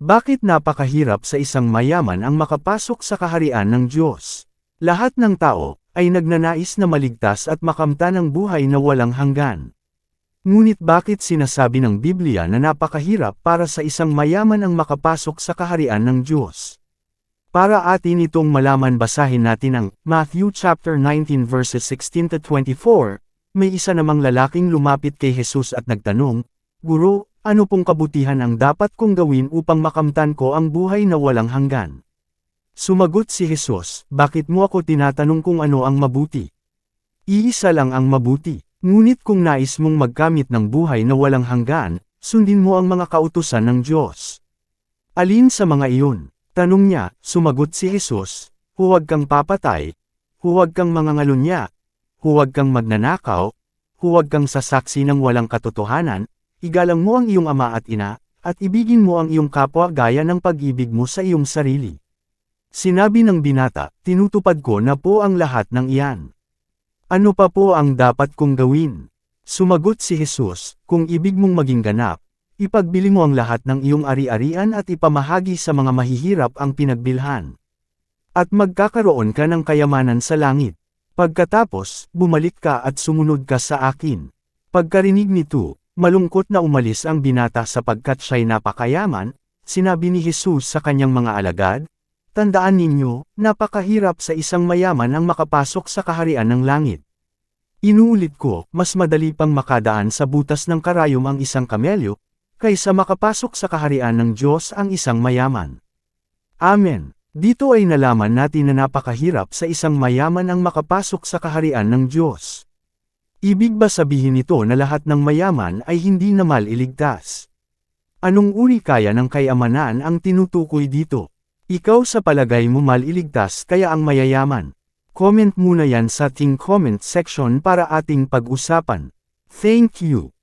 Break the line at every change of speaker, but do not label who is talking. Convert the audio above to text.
Bakit napakahirap sa isang mayaman ang makapasok sa kaharian ng Diyos? Lahat ng tao ay nagnanais na maligtas at makamta ng buhay na walang hanggan. Ngunit bakit sinasabi ng Biblia na napakahirap para sa isang mayaman ang makapasok sa kaharian ng Diyos? Para atin itong malaman basahin natin ang Matthew chapter 19 verses 16 to 24, may isa namang lalaking lumapit kay Jesus at nagtanong, Guro, ano pong kabutihan ang dapat kong gawin upang makamtan ko ang buhay na walang hanggan? Sumagot si Jesus, bakit mo ako tinatanong kung ano ang mabuti? Iisa lang ang mabuti, ngunit kung nais mong magkamit ng buhay na walang hanggan, sundin mo ang mga kautusan ng Diyos. Alin sa mga iyon? Tanong niya, sumagot si Jesus, huwag kang papatay, huwag kang mangangalunya, huwag kang magnanakaw, huwag kang sasaksi ng walang katotohanan, igalang mo ang iyong ama at ina, at ibigin mo ang iyong kapwa gaya ng pag-ibig mo sa iyong sarili. Sinabi ng binata, tinutupad ko na po ang lahat ng iyan. Ano pa po ang dapat kong gawin? Sumagot si Jesus, kung ibig mong maging ganap, ipagbili mo ang lahat ng iyong ari-arian at ipamahagi sa mga mahihirap ang pinagbilhan. At magkakaroon ka ng kayamanan sa langit. Pagkatapos, bumalik ka at sumunod ka sa akin. Pagkarinig nito, malungkot na umalis ang binata sapagkat siya'y napakayaman, sinabi ni Jesus sa kanyang mga alagad, Tandaan ninyo, napakahirap sa isang mayaman ang makapasok sa kaharian ng langit. Inuulit ko, mas madali pang makadaan sa butas ng karayom ang isang kamelyo, kaysa makapasok sa kaharian ng Diyos ang isang mayaman. Amen. Dito ay nalaman natin na napakahirap sa isang mayaman ang makapasok sa kaharian ng Diyos. Ibig ba sabihin nito na lahat ng mayaman ay hindi na maliligtas? Anong uri kaya ng kayamanan ang tinutukoy dito? Ikaw sa palagay mo maliligtas kaya ang mayayaman. Comment muna yan sa ating comment section para ating pag-usapan. Thank you.